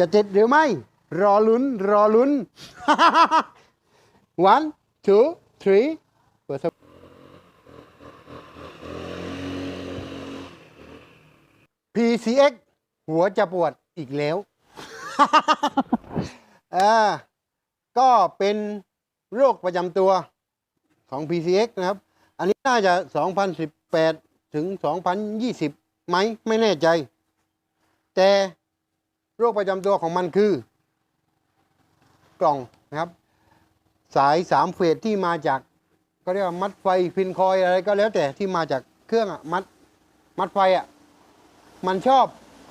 จะติดหรือไม่ รอลุ้น รอลุ้น one two three เปิดสวิตช์ PCX หัวจะปวดอีกแล้ว อ่า ก็เป็นโรคประจำตัวของ PCX นะครับ อันนี้น่าจะ 2018 ถึง 2020 ไหม ไม่แน่ใจ แต่ โรคประจำตัวของมันคือกล่องนะครับ สายสามเฟสที่มาจากก็เรียกว่ามัดไฟพินคอยอะไรก็แล้วแต่ที่มาจากเครื่องอะมัดมัดไฟอะมันชอบ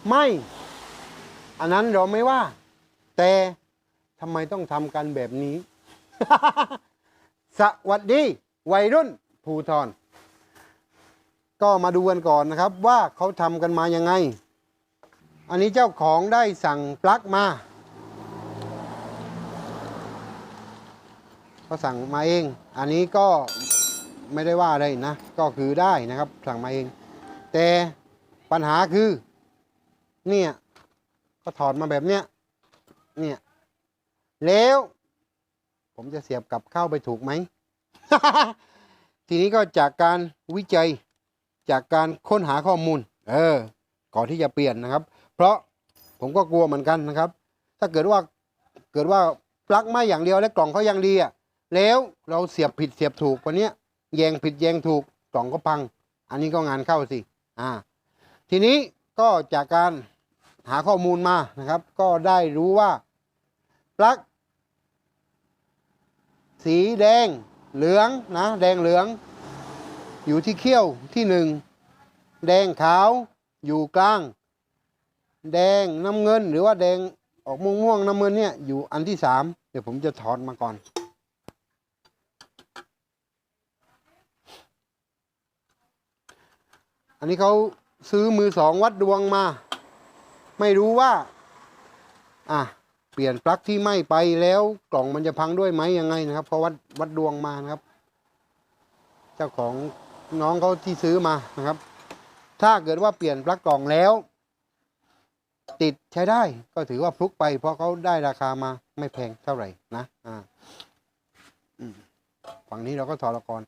ไหมอันนั้นเราไม่ว่า แต่ทำไมต้องทำกันแบบนี้ สวัสดี วัยรุ่นภูทรก็มาดูกันก่อนนะครับว่าเขาทำกันมายังไง อันนี้เจ้าของได้สั่งปลั๊กมาเขาสั่งมาเอง อันนี้ก็ไม่ได้ว่าอะไรนะ ก็คือได้นะครับสั่งมาเอง แต่ปัญหาคือ เนี่ยก็ถอดมาแบบเนี้ย เนี่ย แล้ว ผมจะเสียบกลับเข้าไปถูกไหม ทีนี้ก็จากการวิจัยจากการค้นหาข้อมูล เออ ก่อนที่จะเปลี่ยนนะครับ เพราะผมก็กลัวเหมือนกันนะครับ ถ้าเกิดว่าเกิดว่าปลั๊กไม่อย่างเดียวและกล่องเขายังดีอะแล้วเราเสียบผิดเสียบถูกวันนี้แยงผิดแยงถูกกล่องก็พัง อันนี้ก็งานเข้าสิอ่าทีนี้ก็จากการหาข้อมูลมานะครับ ก็ได้รู้ว่าปลั๊กสีแดงเหลืองนะแดงเหลือง อยู่ที่เขี้ยวที่หนึ่งแดงขาวอยู่กลาง แดงน้ำเงินหรือว่าแดงออกม่วงม่วงๆน้ำเงินเนี่ยอยู่อันที่สามเดี๋ยวผมจะถอดมาก่อน อันนี้เขาซื้อมือสองวัดดวงมา ไม่รู้ว่า อะเปลี่ยนปลั๊กที่ไหม้ไปแล้วกล่องมันจะพังด้วยไหมยังไงนะครับเพราะวัดวัดดวงมานะครับ เจ้าของน้องเขาที่ซื้อมานะครับ ถ้าเกิดว่าเปลี่ยนปลั๊กกล่องแล้ว ติดใช้ได้ก็ถือว่าฟลุกไป เพราะเขาได้ราคามาไม่แพงเท่าไหร่นะอ่าฝั่งนี้เราก็ถอดละก่อน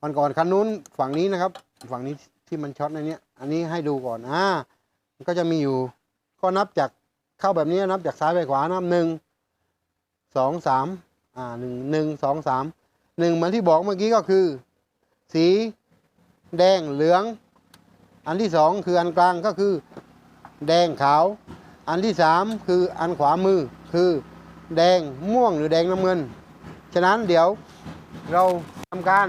วันก่อนคันนู้นฝั่งนี้นะครับ ฝั่งนี้ที่มันช็อตในนี้อันนี้ให้ดูก่อนอ่ามันก็จะมีอยู่ ก็นับจากเข้าแบบนี้นับจากซ้ายไปขวานับหนึ่งสองสามอ่าหนึ่งหนึ่งสองสามหนึ่งเหมือนที่บอกเมื่อกี้ก็คือ สีแดงเหลือง อันที่สองคืออันกลางก็คือ แดงขาว อันที่สามคืออันขวามือคือแดงม่วงหรือแดงน้ำเงิน ฉะนั้นเดี๋ยวเราทำการ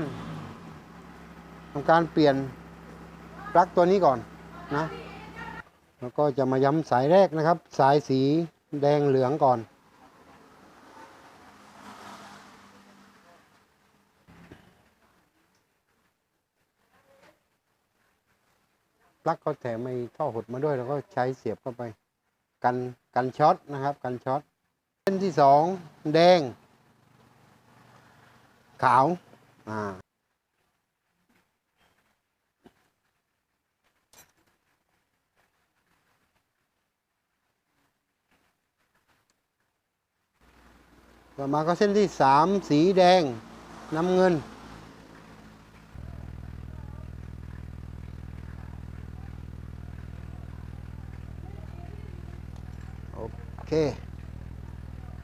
ทำการเปลี่ยนปลั๊กตัวนี้ก่อนนะแล้วก็จะมาย้ำสายแรกนะครับ สายสีแดงเหลืองก่อน ลั๊กก็แถมไม่ท่อหดมาด้วย แล้วก็ใช้เสียบเข้าไป กันกันช็อตนะครับ กันช็อตเส้นที่สองแดง ขาวอ่าต่อมาก็เส้นที่สามสีแดงน้ำเงิน โอ เค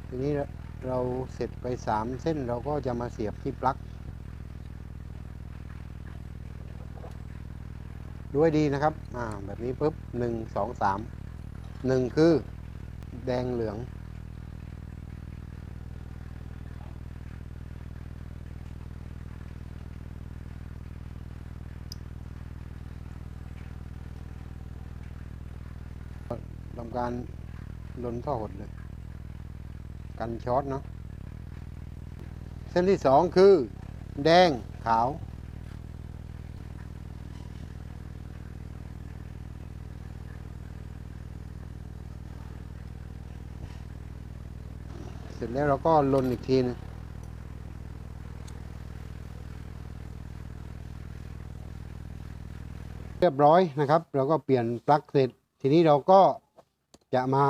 ทีนี้เราเสร็จไปสามเส้นเราก็จะมาเสียบที่ปลั๊กด้วยดีนะครับอ่าแบบนี้ปุ๊บหนึ่งสองสามหนึ่งคือ แดงเหลือง ทำการ ลนท่อหดเลย กันช็อตเนาะเส้นที่สองคือ แดงขาว เสร็จแล้วเราก็ลนอีกทีหนึงเรียบร้อยนะครับ เราก็เปลี่ยนปลั๊กเสร็จ ทีนี้เราก็จะมา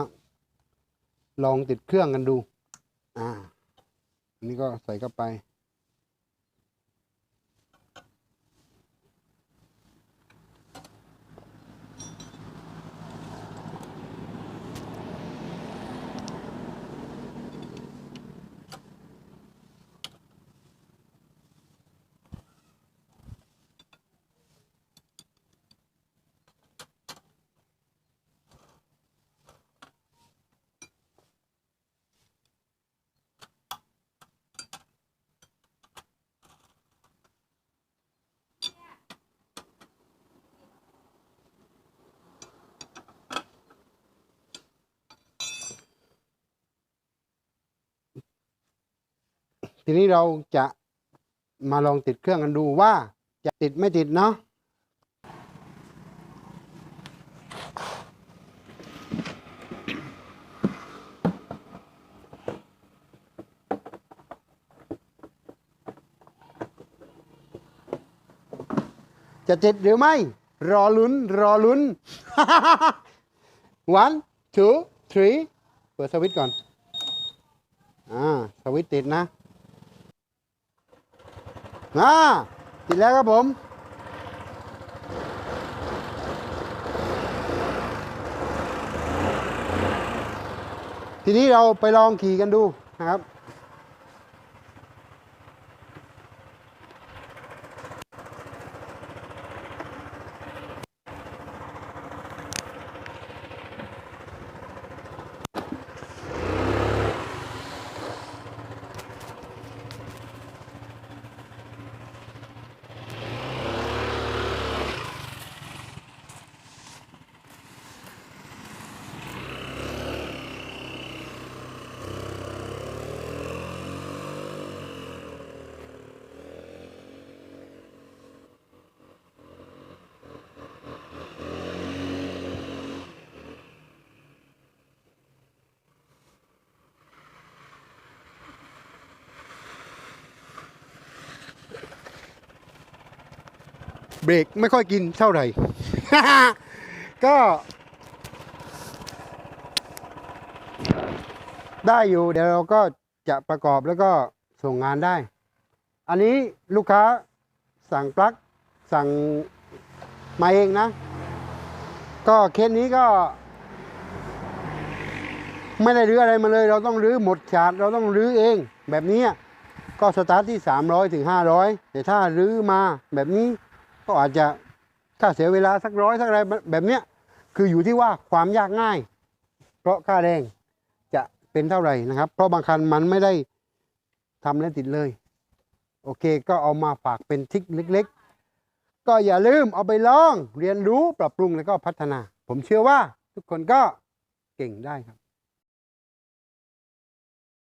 ลองติดเครื่องกันดู อ่า อันนี้ก็ใส่เข้าไป ทีนี้เราจะมาลองติดเครื่องกันดูว่าจะติดไม่ติดเนาะจะติดหรือไม่ รอลุ้น รอลุ้น one two three เปิดสวิตช์ก่อน อ่า สวิตช์ติดนะ อ่าติดแล้วครับผมทีนี้เราไปลองขี่กันดูนะครับ เบรกไม่ค่อยกินเท่าไหร่ ก็ได้อยู่เดี๋ยวเราก็จะประกอบแล้วก็ส่งงานได้ อันนี้ลูกค้าสั่งปลั๊กสั่งมาเองนะ ก็เคสนี้ก็ ไม่ได้รื้ออะไรมาเลย เราต้องรื้อหมดฉาดเราต้องรื้อเอง แบบนี้ก็สตาร์ทที่ 300ถึง500 แต่ถ้ารื้อมาแบบนี้ ก็อาจจะค่าเสียเวลาสักร้อยสักอะไรแบบเนี้ยคืออยู่ที่ว่าความยากง่าย เพราะค่าแรงจะเป็นเท่าไหร่นะครับ เพราะบางคันมันไม่ได้ทำและติดเลย โอเคก็เอามาฝากเป็นทิกเล็ก ๆ ก็อย่าลืมเอาไปลองเรียนรู้ปรับปรุงแล้วก็พัฒนา ผมเชื่อว่าทุกคนก็เก่งได้ครับ